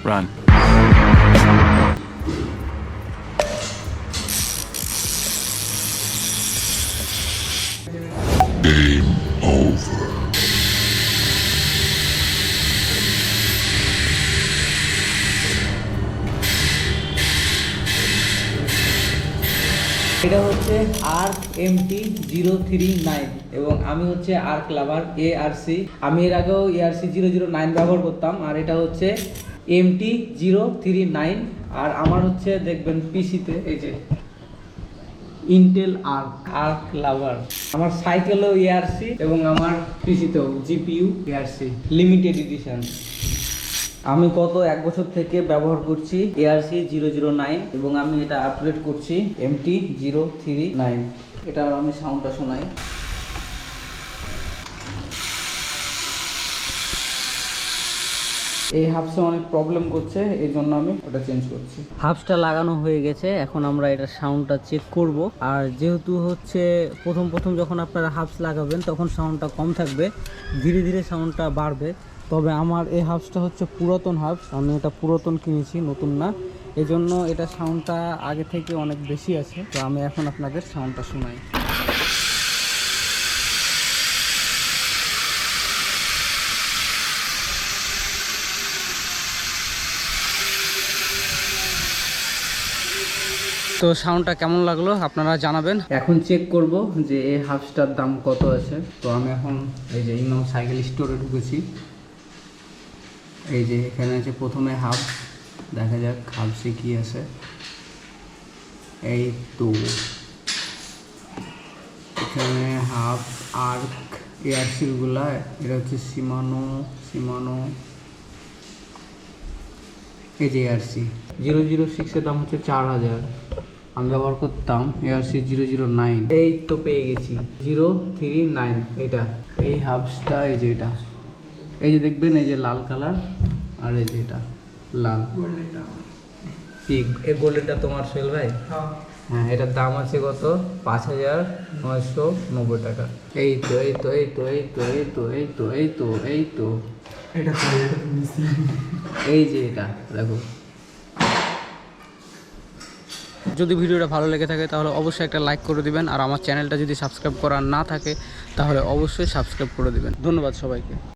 Run. Game over. এটা হচ্ছে arc MT zero three nine এবং আমি হচ্ছে arc lover A R C আমি এর আগেও A R C zero zero nine ব্যবহার করতাম আর এটা হচ্ছে এমটি জিরো থ্রি নাইন আর আমার হচ্ছে দেখবেন পিসিতে এই যে ইন্টেল আর্ক আর্ক লাভার আমার সাইকেলও এআরসি এবং আমার পিসিতেও জিপিইউ এআরসি লিমিটেড এডিশন আমি গত এক বছর থেকে ব্যবহার করছি এআরসি জিরো জিরো নাইন এবং আমি এটা আপগ্রেড করছি এমটি জিরো থ্রি নাইন এটা আমি সাউন্ডটা শোনাই। এই হাফসে অনেক প্রবলেম করছে, এই জন্য আমি ওটা চেঞ্জ করছি। হাফসটা লাগানো হয়ে গেছে, এখন আমরা এটা সাউন্ডটা চেক করব। আর যেহেতু হচ্ছে প্রথম প্রথম যখন আপনারা হাফস লাগাবেন, তখন সাউন্ডটা কম থাকবে, ধীরে ধীরে সাউন্ডটা বাড়বে। তবে আমার এই হাফসটা হচ্ছে পুরাতন হাফস, আমি এটা পুরাতন কিনেছি, নতুন না। এই জন্য এটা সাউন্ডটা আগে থেকে অনেক বেশি আছে, তো আমি এখন আপনাদের সাউন্ডটা শোনাই। তো সাউন্ডটা কেমন লাগল আপনারা জানাবেন। এখন চেক করব যে এই হাফসটার দাম কত আছে। তো আমি এখন এই যে ইমাম সাইকেল স্টোরে ঢুকেছি। এই যে এখানে আছে প্রথমে হাফ, দেখা যাক হাফসে কি আছে। এই তো। এখানে হাফ, আর্ক, এয়ারসিলগুলা, এটা হচ্ছে সীমানো সীমানো। এই যে এআরসি জিরো জিরো সিক্সের দাম হচ্ছে চার হাজার। আমি ব্যবহার করতাম এআরসি জিরো জিরো নাইন। এই তো পেয়ে গেছি। জিরো থ্রি নাইন এটা। এই হাফসটা এই যে এটা এই যে দেখবেন এই যে লাল কালার আর এই যে এটা লাল। ঠিক এই গোল্ডেনটা তোমার সোহেল ভাই? হ্যাঁ এটার দাম আছে কত? পাঁচ হাজার নয়শো নব্বই টাকা। এই তো এই তো এই তো এই তো এই তো এই তো এই তো এই তো। এই যে এটা, দেখো। যদি ভিডিওটা ভালো লেগে থাকে, তাহলে অবশ্যই একটা লাইক করে দিবেন, আর আমার চ্যানেলটা যদি সাবস্ক্রাইব করা না থাকে, তাহলে অবশ্যই সাবস্ক্রাইব করে দিবেন। ধন্যবাদ সবাইকে।